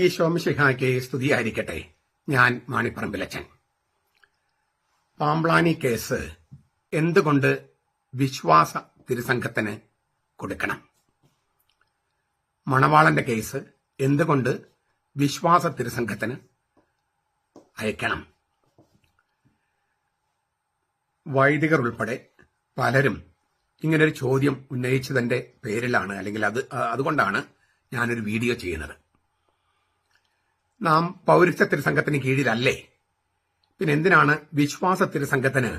ഈ ശോമശിഹായ്ക്ക് സ്തുതിയായിരിക്കട്ടെ. ഞാൻ മാണിപ്പറമ്പിലച്ചൻ. പാംപ്ലാനി കേസ് എന്തുകൊണ്ട് വിശ്വാസ തിരുസംഘത്തിന് കൊടുക്കണം? മണവാളന്റെ കേസ് എന്തുകൊണ്ട് വിശ്വാസ തിരുസംഘത്തിന് അയക്കണം? വൈദികർ ഉൾപ്പെടെ പലരും ഇങ്ങനൊരു ചോദ്യം ഉന്നയിച്ചതിന്റെ പേരിലാണ് അല്ലെങ്കിൽ അത് അതുകൊണ്ടാണ് ഞാനൊരു വീഡിയോ ചെയ്യുന്നത്. നാം പൗരസ്ത്യ തിരുസംഘത്തിന് കീഴിലല്ലേ? പിന്നെ എന്തിനാണ് വിശ്വാസ തിരുസംഘത്തിന്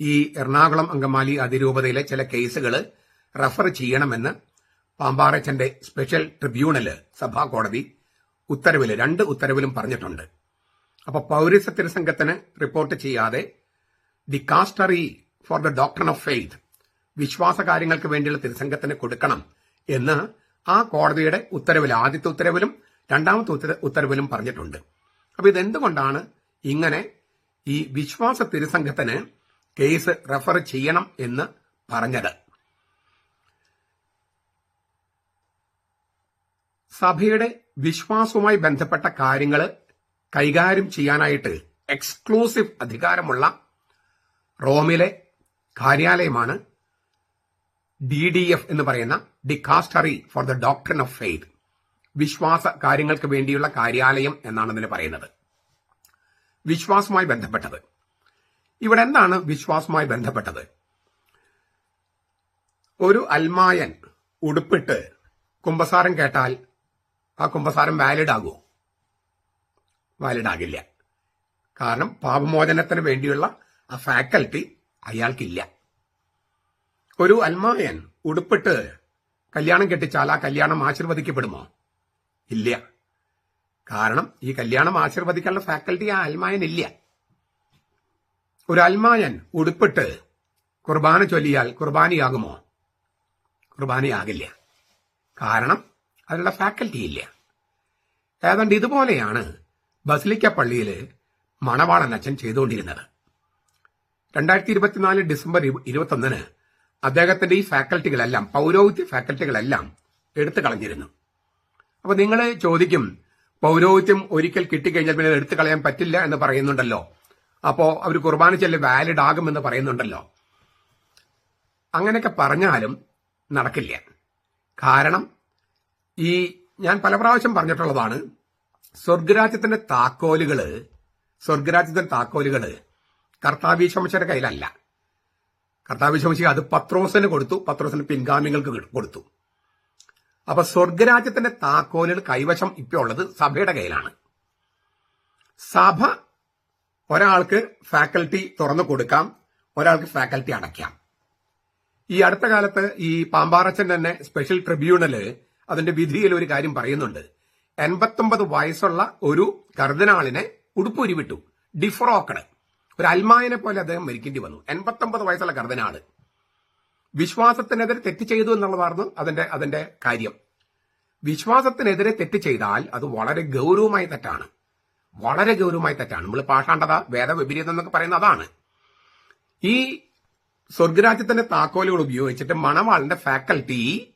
ഈ എറണാകുളം അങ്കമാലി അതിരൂപതയിലെ ചില കേസുകൾ റഫർ ചെയ്യണമെന്ന് പാമ്പാറച്ചന്റെ സ്പെഷ്യൽ ട്രിബ്യൂണൽ സഭാ കോടതി ഉത്തരവിൽ രണ്ട് ഉത്തരവിലും പറഞ്ഞിട്ടുണ്ട്. അപ്പൊ പൗരസ്ത്യ തിരുസംഘത്തിന് റിപ്പോർട്ട് ചെയ്യാതെ dicastery for the doctrine of faith വിശ്വാസ കാര്യങ്ങൾക്ക് വേണ്ടിയുള്ള തിരുസംഘത്തിന് കൊടുക്കണം എന്ന് ആ കോടതിയുടെ ഉത്തരവിൽ ആദ്യത്തെ ഉത്തരവിലും രണ്ടാമത്തെ ഉത്തര- ഉത്തരവിലും പറഞ്ഞിട്ടുണ്ട്. അപ്പൊ ഇതെന്തുകൊണ്ടാണ് ഇങ്ങനെ ഈ വിശ്വാസ തിരുസംഘത്തിന് കേസ് റെഫർ ചെയ്യണം എന്ന് പറഞ്ഞത്? സഭയുടെ വിശ്വാസവുമായി ബന്ധപ്പെട്ട കാര്യങ്ങൾ കൈകാര്യം ചെയ്യാനായിട്ട് എക്സ്ക്ലൂസീവ് അധികാരമുള്ള റോമിലെ കാര്യാലയമാണ് ഡി ഡി എഫ് എന്ന് പറയുന്ന dicastery for the doctrine of faith. വിശ്വാസ കാര്യങ്ങൾക്ക് വേണ്ടിയുള്ള കാര്യാലയം എന്നാണ് ഇതിന് പറയുന്നത്. വിശ്വാസമായി ബന്ധപ്പെട്ടത്. ഇവിടെ എന്താണ് വിശ്വാസവുമായി ബന്ധപ്പെട്ടത്? ഒരു അൽമായൻ ഉടുപ്പിട്ട് കുമ്പസാരം കേട്ടാൽ ആ കുമ്പസാരം വാലിഡ് ആകുമോ? വാലിഡ് ആകില്ല. കാരണം പാപമോചനത്തിന് വേണ്ടിയുള്ള ആ ഫാക്കൽറ്റി അയാൾക്കില്ല. ഒരു അൽമായൻ ഉടുപ്പിട്ട് കല്യാണം കെട്ടിച്ചാൽ ആ കല്യാണം ആശീർവദിക്കപ്പെടുമോ? ഇല്ല. കാരണം ഈ കല്യാണം ആശീർവദിക്കാനുള്ള ഫാക്കൽറ്റി ആ അൽമായൻ ഇല്ല. ഒരു അൽമായൻ ഉടുപ്പിട്ട് കുർബാന ചൊല്ലിയാൽ കുർബാനയാകുമോ? കുർബാനയാകില്ല. കാരണം അതിനുള്ള ഫാക്കൽറ്റി ഇല്ല. ഏതാണ്ട് ഇതുപോലെയാണ് ബസിലിക്ക പള്ളിയിൽ മണവാളൻ അച്ഛൻ ചെയ്തുകൊണ്ടിരുന്നത്. രണ്ടായിരത്തി ഇരുപത്തിനാല് ഡിസംബർ ഇരുപത്തൊന്നിന് അദ്ദേഹത്തിന്റെ ഈ ഫാക്കൽറ്റികളെല്ലാം പൗരോഹിത്യ ഫാക്കൽറ്റികളെല്ലാം എടുത്തു കളഞ്ഞിരുന്നു. അപ്പൊ നിങ്ങൾ ചോദിക്കും പൗരോഹിത്യം ഒരിക്കൽ കിട്ടിക്കഴിഞ്ഞാൽ പിന്നെ എടുത്തു കളയാൻ പറ്റില്ല എന്ന് പറയുന്നുണ്ടല്ലോ. അപ്പോ അവർ കുർബാന ചെല്ല് വാലിഡ് ആകുമെന്ന് പറയുന്നുണ്ടല്ലോ. അങ്ങനെയൊക്കെ പറഞ്ഞാലും നടക്കില്ല. കാരണം ഈ ഞാൻ പല പ്രാവശ്യം പറഞ്ഞിട്ടുള്ളതാണ് സ്വർഗരാജ്യത്തിന്റെ താക്കോലുകൾ സ്വർഗരാജ്യത്തിന്റെ താക്കോലുകൾ കർത്താവീശംശയുടെ കയ്യിലല്ല. കർത്താവിശംശി അത് പത്രോസിന് കൊടുത്തു പത്രോസിന് പിൻഗാമികൾക്ക് കൊടുത്തു. അപ്പൊ സ്വർഗരാജ്യത്തിന്റെ താക്കോലുകൾ കൈവശം ഇപ്പോൾ ഉള്ളത് സഭയുടെ കയ്യിലാണ്. സഭ ഒരാൾക്ക് ഫാക്കൽറ്റി തുറന്നു കൊടുക്കാം ഒരാൾക്ക് ഫാക്കൽറ്റി അടയ്ക്കാം. ഈ അടുത്ത കാലത്ത് ഈ പാമ്പാറച്ചൻ തന്നെ സ്പെഷ്യൽ ട്രിബ്യൂണൽ അതിന്റെ വിധിയിൽ ഒരു കാര്യം പറയുന്നുണ്ട്. എൺപത്തൊമ്പത് വയസ്സുള്ള ഒരു കർദിനാളിനെ ഉടുപ്പൂരി വിട്ടു ഡിഫ്രോക്കഡ് ഒരു അൽമായനെ പോലെ അദ്ദേഹം മരിക്കേണ്ടി വന്നു. എൺപത്തൊമ്പത് വയസ്സുള്ള കർദിനാൾ. വിശ്വാസത്തിനെതിരെ തെറ്റ് ചെയ്തു എന്നുള്ളതായിരുന്നു അതിന്റെ അതിന്റെ കാര്യം. വിശ്വാസത്തിനെതിരെ തെറ്റ് ചെയ്താൽ അത് വളരെ ഗൗരവമായ തെറ്റാണ്. വളരെ ഗൗരവമായ തെറ്റാണ്. നമ്മൾ പാഷാണ്ടത വേദവിപരീതം എന്നൊക്കെ പറയുന്ന അതാണ്. ഈ സ്വർഗരാജ്യത്തിന്റെ താക്കോലുകൾ ഉപയോഗിച്ചിട്ട് മണവാളിന്റെ ഫാക്കൽറ്റി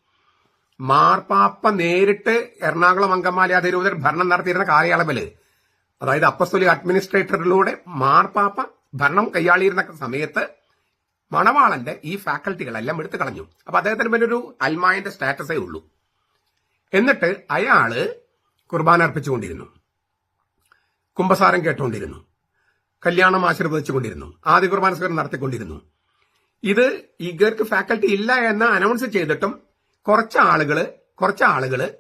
മാർപ്പാപ്പ നേരിട്ട് എറണാകുളം അങ്കമാലി അതിരൂപതർ ഭരണം നടത്തിയിരുന്ന കാലയളവിൽ അതായത് അപ്പസ്തുലി അഡ്മിനിസ്ട്രേറ്ററിലൂടെ മാർപ്പാപ്പ ഭരണം കൈയാളിയിരുന്ന സമയത്ത് മണവാളന്റെ ഈ ഫാക്കൽറ്റികളെല്ലാം എടുത്തു കളഞ്ഞു. അപ്പൊ അദ്ദേഹത്തിന് പിന്നെ ഒരു അൽമായന്റെ സ്റ്റാറ്റസേ ഉള്ളൂ. എന്നിട്ട് അയാൾ കുർബാന അർപ്പിച്ചുകൊണ്ടിരുന്നു. കുംഭസാരം കേട്ടുകൊണ്ടിരുന്നു. കല്യാണം ആശീർവദിച്ചുകൊണ്ടിരുന്നു. ആദ്യ കുർബാന സ്വീകരണം നടത്തിക്കൊണ്ടിരുന്നു. ഇത് ഇവർക്ക് ഫാക്കൽറ്റി ഇല്ല എന്ന് അനൗൺസ് ചെയ്തിട്ടും കുറച്ച് ആളുകൾ കുറച്ച് ആളുകൾ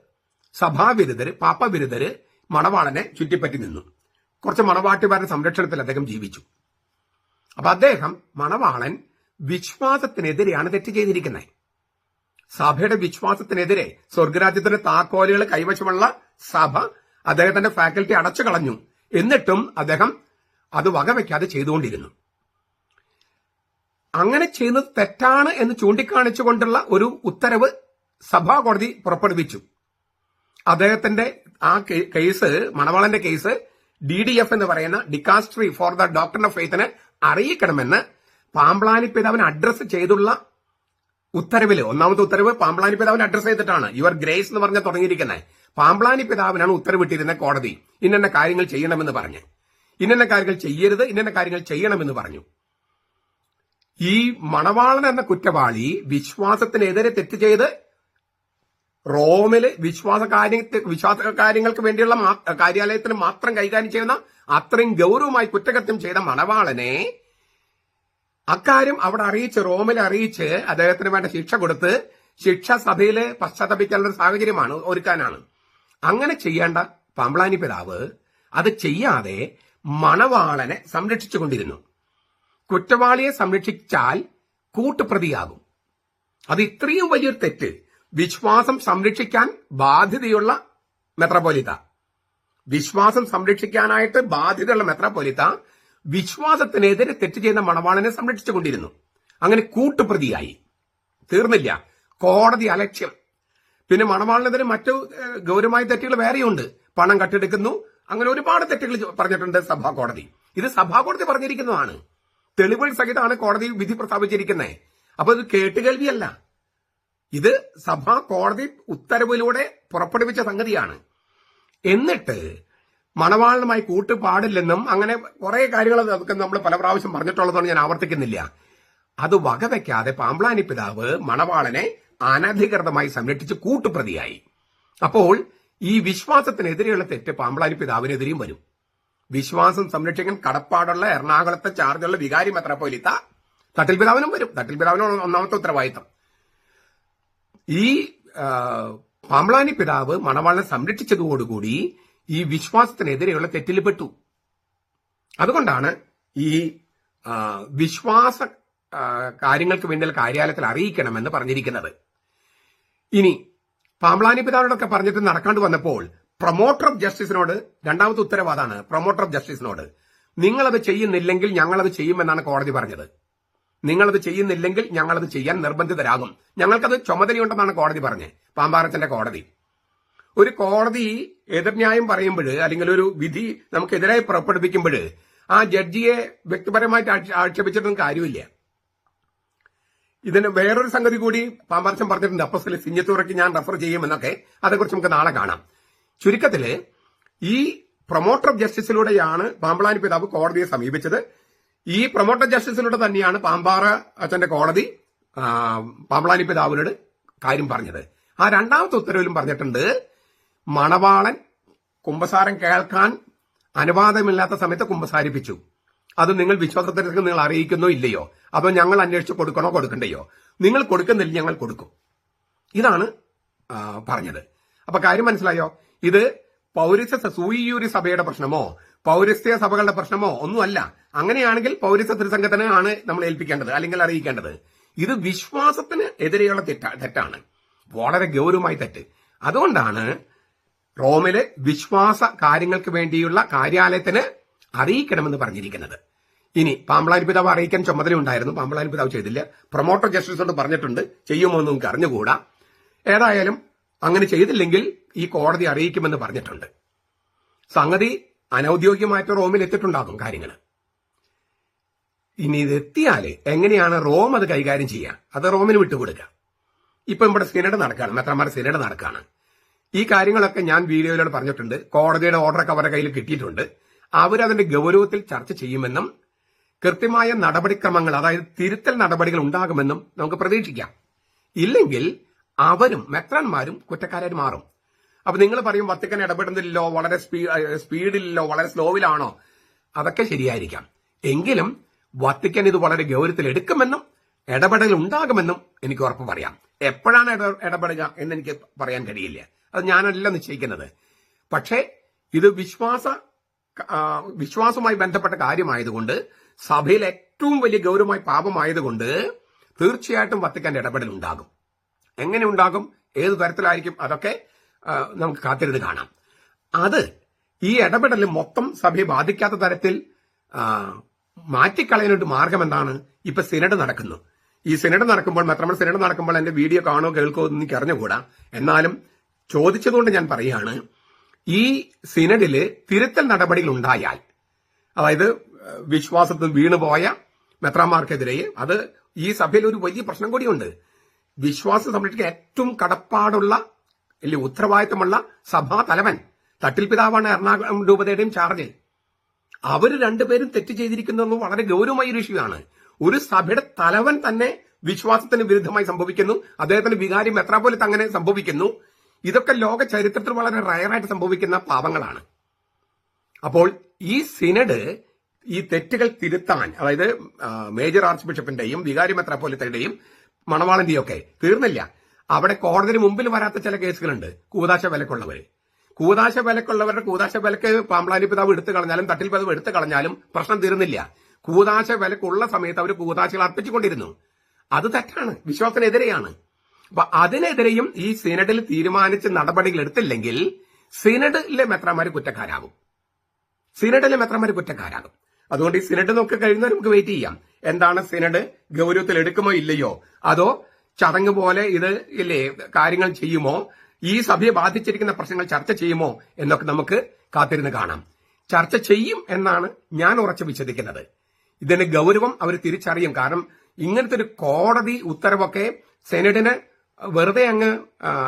സഭാവിരുദ്ധര് പാപ്പവിരുദ്ധര് മണവാളനെ ചുറ്റിപ്പറ്റി നിന്നു. കുറച്ച് മണവാട്ടുകാരുടെ സംരക്ഷണത്തിൽ അദ്ദേഹം ജീവിച്ചു. അപ്പൊ അദ്ദേഹം മണവാളൻ വിശ്വാസത്തിനെതിരെയാണ് തെറ്റ് ചെയ്തിരിക്കുന്നത്. സഭയുടെ വിശ്വാസത്തിനെതിരെ സ്വർഗരാജ്യത്തിന്റെ താക്കോലുകൾ കൈവശമുള്ള സഭ അദ്ദേഹത്തിന്റെ ഫാക്കൽറ്റി അടച്ചു കളഞ്ഞു. എന്നിട്ടും അദ്ദേഹം അത് വകവയ്ക്കാതെ ചെയ്തുകൊണ്ടിരുന്നു. അങ്ങനെ ചെയ്യുന്നത് തെറ്റാണ് എന്ന് ചൂണ്ടിക്കാണിച്ചുകൊണ്ടുള്ള ഒരു ഉത്തരവ് സഭാ കോടതി പുറപ്പെടുവിച്ചു. അദ്ദേഹത്തിന്റെ ആ കേസ് മണവാളന്റെ കേസ് ഡി ഡി എഫ് എന്ന് പറയുന്ന dicastery for the doctrine of ഫെയ്ത്തിനെ അറിയിക്കണമെന്ന് പാമ്പ്ലാനി പിതാവിന് അഡ്രസ്സ് ചെയ്തുള്ള ഉത്തരവിൽ ഒന്നാമത്തെ ഉത്തരവ് പാമ്പ്ലാനി പിതാവിന് അഡ്രസ് ചെയ്തിട്ടാണ്. യുവർ ഗ്രേസ് എന്ന് പറഞ്ഞ തുടങ്ങിയിരിക്കുന്നത് പാമ്പ്ലാനി പിതാവിനാണ് ഉത്തരവിട്ടിരുന്ന കോടതി. ഇന്നെന്ന കാര്യങ്ങൾ ചെയ്യണമെന്ന് പറഞ്ഞ്. ഇന്നെന്ന കാര്യങ്ങൾ ചെയ്യരുത് ഇന്നെന്ന കാര്യങ്ങൾ ചെയ്യണമെന്ന് പറഞ്ഞു. ഈ മണവാളൻ എന്ന കുറ്റവാളി വിശ്വാസത്തിനെതിരെ തെറ്റ് ചെയ്ത് റോമിൽ വിശ്വാസ കാര്യ വിശ്വാസ കാര്യങ്ങൾക്ക് വേണ്ടിയുള്ള കാര്യാലയത്തിന് മാത്രം കൈകാര്യം ചെയ്യുന്ന അത്രയും ഗൗരവമായി കുറ്റകൃത്യം ചെയ്ത മണവാളനെ അക്കാര്യം അവിടെ അറിയിച്ച് റോമിൽ അറിയിച്ച് അദ്ദേഹത്തിന് വേണ്ട ശിക്ഷ കൊടുത്ത് ശിക്ഷ സഭയിൽ പശ്ചാത്തപിക്കാനുള്ള സാഹചര്യമാണ് ഒരുക്കാനാണ്. അങ്ങനെ ചെയ്യേണ്ട പമ്പളാനി പിതാവ് അത് ചെയ്യാതെ മണവാളനെ സംരക്ഷിച്ചുകൊണ്ടിരുന്നു കുറ്റവാളിയെ സംരക്ഷിച്ചാൽ കൂട്ടുപ്രതിയാകും. അത് ഇത്രയും വലിയൊരു തെറ്റ്. വിശ്വാസം സംരക്ഷിക്കാൻ ബാധ്യതയുള്ള മെത്രാപോലിത വിശ്വാസം സംരക്ഷിക്കാനായിട്ട് ബാധ്യതയുള്ള മെത്രാപോലിത്ത വിശ്വാസത്തിനെതിരെ തെറ്റ് ചെയ്യുന്ന മണവാളനെ സംരക്ഷിച്ചുകൊണ്ടിരുന്നു അങ്ങനെ കൂട്ടുപ്രതിയായി. തീർന്നില്ല. കോടതി അലക്ഷ്യം. പിന്നെ മണവാളിനെതിരെ മറ്റു ഗൗരവമായ തെറ്റുകൾ വേറെയുണ്ട്. പണം കട്ടെടുക്കുന്നു. അങ്ങനെ ഒരുപാട് തെറ്റുകൾ പറഞ്ഞിട്ടുണ്ട് സഭാ കോടതി. ഇത് സഭാ കോടതി പറഞ്ഞിരിക്കുന്നതാണ്. തെളിവുകൾ സഹിതമാണ് കോടതി വിധി പ്രസ്താവിച്ചിരിക്കുന്നത് അപ്പൊ ഇത് കേട്ടുകേൾവിയല്ല. ഇത് സഭാ കോടതി ഉത്തരവിലൂടെ പുറപ്പെടുവിച്ച സംഗതിയാണ്. എന്നിട്ട് മണവാളനുമായി കൂട്ടുപാടില്ലെന്നും അങ്ങനെ കുറെ കാര്യങ്ങൾ അതൊക്കെ നമ്മൾ പല പ്രാവശ്യം പറഞ്ഞിട്ടുള്ളതാണ് ഞാൻ ആവർത്തിക്കുന്നില്ല. അത് വകവെക്കാതെ പാമ്പ്ലാനി പിതാവ് മണവാളനെ അനധികൃതമായി സംരക്ഷിച്ച് കൂട്ടുപ്രതിയായി. അപ്പോൾ ഈ വിശ്വാസത്തിനെതിരെയുള്ള തെറ്റ് പാമ്പ്ലാനി പിതാവിനെതിരെയും വരും. വിശ്വാസം സംരക്ഷിക്കാൻ കടപ്പാടുള്ള എറണാകുളത്തെ ചാർജുള്ള വികാരി മെത്രാപ്പോലിത്ത തട്ടിൽ പിതാവിനും വരും. തട്ടിൽ പിതാവിനും ഒന്നാമത്തെ ഉത്തരവാദിത്തം. ഈ പാമ്പ്ലാനി പിതാവ് മണവാളനെ സംരക്ഷിച്ചതോടുകൂടി ഈ വിശ്വാസത്തിനെതിരെയുള്ള തെറ്റിൽ പെട്ടു അതുകൊണ്ടാണ് ഈ വിശ്വാസ കാര്യങ്ങൾക്ക് വേണ്ടി കാര്യാലയത്തിൽ അറിയിക്കണമെന്ന് പറഞ്ഞിരിക്കുന്നത്. ഇനി പാമ്പളാനി പിതാവിനോടൊക്കെ പറഞ്ഞിട്ട് നടക്കാണ്ട് വന്നപ്പോൾ പ്രൊമോട്ടർ ഓഫ് ജസ്റ്റിസിനോട് രണ്ടാമത്തെ ഉത്തരവാദാണ് പ്രൊമോട്ടർ ഓഫ് ജസ്റ്റിസിനോട്. നിങ്ങളത് ചെയ്യുന്നില്ലെങ്കിൽ ഞങ്ങളത് ചെയ്യുമെന്നാണ് കോടതി പറഞ്ഞത്. നിങ്ങളത് ചെയ്യുന്നില്ലെങ്കിൽ ഞങ്ങളത് ചെയ്യാൻ നിർബന്ധിതരാകും. ഞങ്ങൾക്കത് ചുമതലയുണ്ടെന്നാണ് കോടതി പറഞ്ഞത് പാമ്പാറച്ചന്റെ കോടതി. ഒരു കോടതി എതിർന്യായം പറയുമ്പോൾ അല്ലെങ്കിൽ ഒരു വിധി നമുക്കെതിരായി പുറപ്പെടുവിക്കുമ്പോൾ ആ ജഡ്ജിയെ വ്യക്തിപരമായിട്ട് ആക്ഷ- ആക്ഷേപിച്ചിട്ടൊന്നും കാര്യമില്ല. ഇതിന് വേറൊരു സംഗതി കൂടി പാമ്പർശം പറഞ്ഞിട്ടുണ്ട്. അപ്പസ്തല സിഞ്ഞത്തൂറയ്ക്ക് ഞാൻ റെഫർ ചെയ്യുമെന്നൊക്കെ. അതേക്കുറിച്ച് നമുക്ക് നാളെ കാണാം. ചുരുക്കത്തിൽ ഈ പ്രൊമോട്ടർ ഓഫ് ജസ്റ്റിസിലൂടെയാണ് പാമ്പളാനി പിതാവ് കോടതിയെ സമീപിച്ചത്. ഈ പ്രൊമോട്ടർ ജസ്റ്റിസിലൂടെ തന്നെയാണ് പാമ്പാറ അച്ഛന്റെ കോടതി പാമ്പളാനി പിതാവിനോട് കാര്യം പറഞ്ഞത്. ആ രണ്ടാമത്തെ ഉത്തരവിലും പറഞ്ഞിട്ടുണ്ട് മണവാളൻ കുമ്പസാരം കേൾക്കാൻ അനുവാദമില്ലാത്ത സമയത്ത് കുമ്പസാരിപ്പിച്ചു. അത് നിങ്ങൾ വിശ്വാസത്തിലേക്ക് നിങ്ങൾ അറിയിക്കുന്നോ ഇല്ലയോ? അതോ ഞങ്ങൾ അന്വേഷിച്ച് കൊടുക്കണോ കൊടുക്കണ്ടയോ? നിങ്ങൾ കൊടുക്കുന്നില്ല ഞങ്ങൾ കൊടുക്കും. ഇതാണ് പറഞ്ഞത്. അപ്പൊ കാര്യം മനസ്സിലായോ? ഇത് പൗരസ്യ സൂയൂരി സഭയുടെ പ്രശ്നമോ? പൗരസ്ത്യ സഭകളുടെ പ്രശ്നമോ? ഒന്നുമല്ല. അങ്ങനെയാണെങ്കിൽ പൗരസ്യ തിരുസംഘത്തിന് ആണ് നമ്മൾ ഏൽപ്പിക്കേണ്ടത് അല്ലെങ്കിൽ അറിയിക്കേണ്ടത്. ഇത് വിശ്വാസത്തിന് എതിരെയുള്ള തെറ്റ- തെറ്റാണ്. വളരെ ഗൗരവമായി തെറ്റ്. അതുകൊണ്ടാണ് റോമിലെ വിശ്വാസ കാര്യങ്ങൾക്ക് വേണ്ടിയുള്ള കാര്യാലയത്തിന് അറിയിക്കണമെന്ന് പറഞ്ഞിരിക്കുന്നത്. ഇനി പാമ്പളാൻ പിതാവ് അറിയിക്കാൻ ചുമതലയുണ്ടായിരുന്നു. പാമ്പളാൻ പിതാവ് ചെയ്തില്ല. പ്രൊമോട്ടർ ജസ്റ്റിസോട് പറഞ്ഞിട്ടുണ്ട്. ചെയ്യുമോ എന്ന് നമുക്ക് അറിഞ്ഞുകൂടാ. ഏതായാലും അങ്ങനെ ചെയ്തില്ലെങ്കിൽ ഈ കോടതി അറിയിക്കുമെന്ന് പറഞ്ഞിട്ടുണ്ട്. സംഗതി അനൌദ്യോഗികമായിട്ട് റോമിൽ എത്തിയിട്ടുണ്ടാകും കാര്യങ്ങൾ ഇനി ഇത് എങ്ങനെയാണ് റോം അത് കൈകാര്യം ചെയ്യുക? അത് റോമിന് വിട്ടുകൊടുക്കുക. ഇപ്പൊ ഇവിടെ സിനഡ് നടക്കുകയാണ്. മെത്രമാരുടെ സിനഡ് നടക്കുകയാണ്. ഈ കാര്യങ്ങളൊക്കെ ഞാൻ വീഡിയോയിലൂടെ പറഞ്ഞിട്ടുണ്ട്. കോടതിയുടെ ഓർഡറൊക്കെ അവരുടെ കയ്യിൽ കിട്ടിയിട്ടുണ്ട്. അവരതിന്റെ ഗൗരവത്തിൽ ചർച്ച ചെയ്യുമെന്നും കൃത്യമായ നടപടിക്രമങ്ങൾ അതായത് തിരുത്തൽ നടപടികൾ ഉണ്ടാകുമെന്നും നമുക്ക് പ്രതീക്ഷിക്കാം. ഇല്ലെങ്കിൽ അവരും മെത്രാന്മാരും കുറ്റക്കാരായി മാറും. അപ്പൊ നിങ്ങൾ പറയും വത്തിക്കൻ ഇടപെടുന്നില്ലല്ലോ വളരെ സ്പീഡിലോ വളരെ സ്ലോവിലാണോ? അതൊക്കെ ശരിയായിരിക്കാം. എങ്കിലും വത്തിക്കൻ ഇത് വളരെ ഗൗരവത്തിൽ എടുക്കുമെന്നും ഇടപെടൽ ഉണ്ടാകുമെന്നും എനിക്ക് ഉറപ്പ് പറയാം. എപ്പോഴാണ് ഇട- ഇടപെടുക എന്ന് എനിക്ക് പറയാൻ കഴിയില്ല. അത് ഞാനല്ല നിശ്ചയിക്കുന്നത്. പക്ഷേ ഇത് വിശ്വാസ വിശ്വാസവുമായി ബന്ധപ്പെട്ട കാര്യമായതുകൊണ്ട് സഭയിൽ ഏറ്റവും വലിയ ഗൗരവമായ പാപമായതുകൊണ്ട് തീർച്ചയായിട്ടും വത്തിക്കാന്റെ ഇടപെടൽ ഉണ്ടാകും. എങ്ങനെ ഉണ്ടാകും? ഏത് തരത്തിലായിരിക്കും? അതൊക്കെ നമുക്ക് കാത്തിരുന്ന് കാണാം. അത് ഈ ഇടപെടൽ മൊത്തം സഭയെ ബാധിക്കാത്ത തരത്തിൽ മാറ്റിക്കളയാനൊരു മാർഗം എന്താണ് ഇപ്പൊ സിനഡ് നടക്കുന്നു. ഈ സിനഡ് നടക്കുമ്പോൾ മാത്രമേ സിനഡ് നടക്കുമ്പോൾ എന്റെ വീഡിയോ കാണോ കേൾക്കോ എന്ന് എനിക്ക് അറിഞ്ഞുകൂടാ എന്നാലും ചോദിച്ചതുകൊണ്ട് ഞാൻ പറയുകയാണ് ഈ സിനഡിൽ തിരുത്തൽ നടപടികൾ ഉണ്ടായാൽ അതായത് വിശ്വാസത്തിൽ വീണുപോയ മെത്രാമാർക്കെതിരെ അത് ഈ സഭയിൽ ഒരു വലിയ പ്രശ്നം കൂടിയുണ്ട്. വിശ്വാസ സംരക്ഷിക്കാൻ ഏറ്റവും കടപ്പാടുള്ള അല്ലെ ഉത്തരവാദിത്തമുള്ള സഭാ തലവൻ തട്ടിൽ പിതാവാണ് എറണാകുളം രൂപതയുടെയും ചാർജ് അവർ രണ്ടുപേരും തെറ്റ് ചെയ്തിരിക്കുന്നത് വളരെ ഗൗരവമായ ഒരു ഇഷ്യൂ ഒരു സഭയുടെ തലവൻ തന്നെ വിശ്വാസത്തിന് വിരുദ്ധമായി സംഭവിക്കുന്നു. അദ്ദേഹത്തിന്റെ വികാരി മെത്രാപോലത്ത് അങ്ങനെ സംഭവിക്കുന്നു. ഇതൊക്കെ ലോക ചരിത്രത്തിൽ വളരെ റയറായിട്ട് സംഭവിക്കുന്ന പാപങ്ങളാണ്. അപ്പോൾ ഈ സിനഡ് ഈ തെറ്റുകൾ തിരുത്താൻ അതായത് മേജർ ആർച്ച് ബിഷപ്പിന്റെയും വികാരി മെത്രാപ്പോലിത്തയുടെയും മണവാളന്റെയും ഒക്കെ തീർന്നില്ല. അവിടെ കോടതിന് മുമ്പിൽ വരാത്ത ചില കേസുകളുണ്ട്. കൂതാശ വിലക്കുള്ളവര് കൂതാശ വിലക്കുള്ളവരുടെ കൂതാശ വിലക്ക് പാമ്പ്ലാനി പിതാവ് എടുത്തു കളഞ്ഞാലും തട്ടിൽ പിതാവ് എടുത്തു കളഞ്ഞാലും പ്രശ്നം തീർന്നില്ല. കൂതാശ വിലക്കുള്ള സമയത്ത് അവർ കൂതാശകൾ അർപ്പിച്ചുകൊണ്ടിരുന്നു. അത് തെറ്റാണ്. വിശ്വാസത്തിനെതിരെയാണ്. അപ്പൊ അതിനെതിരെയും ഈ സിനഡിൽ തീരുമാനിച്ച് നടപടികൾ എടുത്തില്ലെങ്കിൽ സിനഡിലെ മെത്രാമാര് കുറ്റക്കാരാകും. സിനഡിലെ മെത്രമാര് കുറ്റക്കാരാകും. അതുകൊണ്ട് ഈ സിനഡ് നോക്കി കഴിയുന്നവർ നമുക്ക് വെയിറ്റ് ചെയ്യാം. എന്താണ് സിനഡ് ഗൗരവത്തിൽ എടുക്കുമോ ഇല്ലയോ? അതോ ചടങ്ങ് പോലെ ഇത് ഇല്ലേ കാര്യങ്ങൾ ചെയ്യുമോ? ഈ സഭയെ ബാധിച്ചിരിക്കുന്ന പ്രശ്നങ്ങൾ ചർച്ച ചെയ്യുമോ എന്നൊക്കെ നമുക്ക് കാത്തിരുന്ന് കാണാം. ചർച്ച ചെയ്യും എന്നാണ് ഞാൻ ഉറച്ചു വിശ്വസിക്കുന്നത്. ഇതിന്റെ ഗൗരവം അവർ തിരിച്ചറിയും. കാരണം ഇങ്ങനത്തെ ഒരു കോടതി ഉത്തരവൊക്കെ സെനഡിന് വെറുതെ അങ്ങ്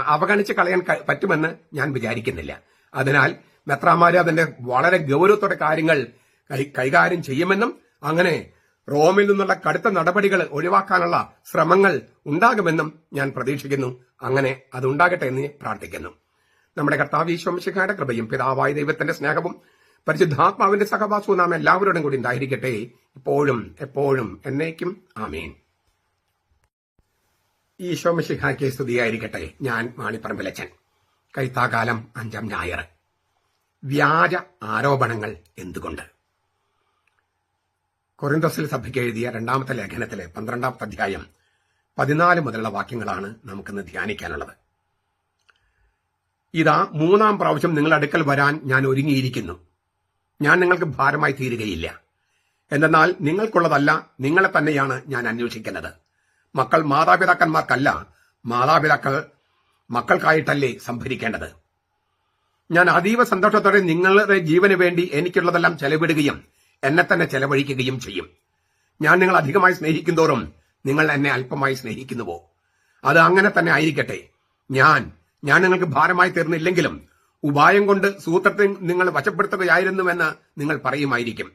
അവഗണിച്ച് കളയാൻ പറ്റുമെന്ന് ഞാൻ വിചാരിക്കുന്നില്ല. അതിനാൽ മെത്രാമാര് അതിന്റെ വളരെ ഗൗരവത്തോടെ കാര്യങ്ങൾ കൈകാര്യം ചെയ്യുമെന്നും അങ്ങനെ റോമിൽ നിന്നുള്ള കടുത്ത നടപടികൾ ഒഴിവാക്കാനുള്ള ശ്രമങ്ങൾ ഉണ്ടാകുമെന്നും ഞാൻ പ്രതീക്ഷിക്കുന്നു. അങ്ങനെ അതുണ്ടാകട്ടെ എന്ന് പ്രാർത്ഥിക്കുന്നു. നമ്മുടെ കർത്താവ് ഈശ്വംശിക്കാരുടെ കൃപയും പിതാവായ ദൈവത്തിന്റെ സ്നേഹവും പരിശുദ്ധാത്മാവിന്റെ സഹവാസവും നാം എല്ലാവരോടും കൂടി ഉണ്ടായിരിക്കട്ടെ. ഇപ്പോഴും എപ്പോഴും എന്നേക്കും. ആമീൻ. ഈശോമിശിഹായ്ക്ക് സ്തുതിയായിരിക്കട്ടെ. ഞാൻ മാണിപ്പറമ്പിലച്ചൻ. കൈത്താകാലം അഞ്ചാം ഞായർ. വ്യാജ ആരോപണങ്ങൾ എന്തുകൊണ്ട്? കൊറിന്തോസിൽ സഭയ്ക്ക് എഴുതിയ രണ്ടാമത്തെ ലേഖനത്തിലെ പന്ത്രണ്ടാമത്തെ അധ്യായം പതിനാല് മുതലുള്ള വാക്യങ്ങളാണ് നമുക്കിന്ന് ധ്യാനിക്കാനുള്ളത്. ഇതാ മൂന്നാം പ്രാവശ്യം നിങ്ങളുടെ അടുക്കൽ വരാൻ ഞാൻ ഒരുങ്ങിയിരിക്കുന്നു. ഞാൻ നിങ്ങൾക്ക് ഭാരമായി തീരുകയില്ല. എന്തെന്നാൽ നിങ്ങൾക്കുള്ളതല്ല നിങ്ങളെ തന്നെയാണ് ഞാൻ അന്വേഷിക്കുന്നത്. മക്കൾ മാതാപിതാക്കന്മാർക്കല്ല മാതാപിതാക്കൾ മക്കൾക്കായിട്ടല്ലേ സംഭരിക്കേണ്ടത്. ഞാൻ അതീവ സന്തോഷത്തോടെ നിങ്ങളുടെ ജീവന് വേണ്ടി എനിക്കുള്ളതെല്ലാം ചെലവിടുകയും എന്നെ തന്നെ ചെലവഴിക്കുകയും ചെയ്യും. ഞാൻ നിങ്ങൾ അധികമായി സ്നേഹിക്കുന്തോറും നിങ്ങൾ എന്നെ അല്പമായി സ്നേഹിക്കുന്നുവോ? അത് അങ്ങനെ തന്നെ ആയിരിക്കട്ടെ. ഞാൻ ഞാൻ നിങ്ങൾക്ക് ഭാരമായി തീർന്നില്ലെങ്കിലും ഉപായം കൊണ്ട് സൂത്രത്തെ നിങ്ങൾ വശപ്പെടുത്തുകയായിരുന്നുവെന്ന് നിങ്ങൾ പറയുമായിരിക്കും.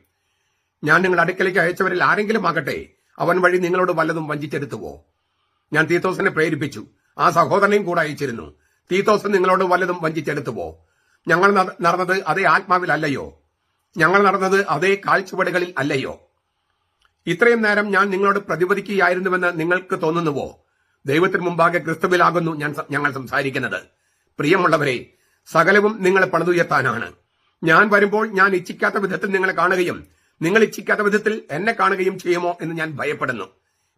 ഞാൻ നിങ്ങളുടെ അടുക്കലേക്ക് അയച്ചവരിൽ ആരെങ്കിലും ആകട്ടെ അവൻ വഴി നിങ്ങളോട് വല്ലതും വഞ്ചിച്ചെടുത്തുവോ? ഞാൻ തീത്തോസിനെ പ്രേരിപ്പിച്ചു. ആ സഹോദരനെയും കൂടെ അയച്ചിരുന്നു. തീത്തോസ് നിങ്ങളോട് വല്ലതും വഞ്ചിച്ചെടുത്തുവോ? ഞങ്ങൾ നടന്നത് അതേ ആത്മാവിലല്ലയോ? ഞങ്ങൾ നടന്നത് അതേ കാഴ്ചപ്പാടുകളിൽ അല്ലയോ? ഇത്രയും നേരം ഞാൻ നിങ്ങളോട് പ്രതിപദിക്കുകയായിരുന്നുവെന്ന് നിങ്ങൾക്ക് തോന്നുന്നുവോ? ദൈവത്തിന് മുമ്പാകെ ക്രിസ്തുവിലാകുന്നു ഞാൻ ഞങ്ങൾ സംസാരിക്കുന്നത്. പ്രിയമുള്ളവരെ സകലവും നിങ്ങളെ പണിതുയർത്താനാണ്. ഞാൻ വരുമ്പോൾ ഞാൻ ഇച്ഛിക്കാത്ത വിധത്തിൽ നിങ്ങളെ കാണുകയും നിങ്ങൾ ഇച്ഛിക്കാത്ത വിധത്തിൽ എന്നെ കാണുകയും ചെയ്യുമോ എന്ന് ഞാൻ ഭയപ്പെടുന്നു.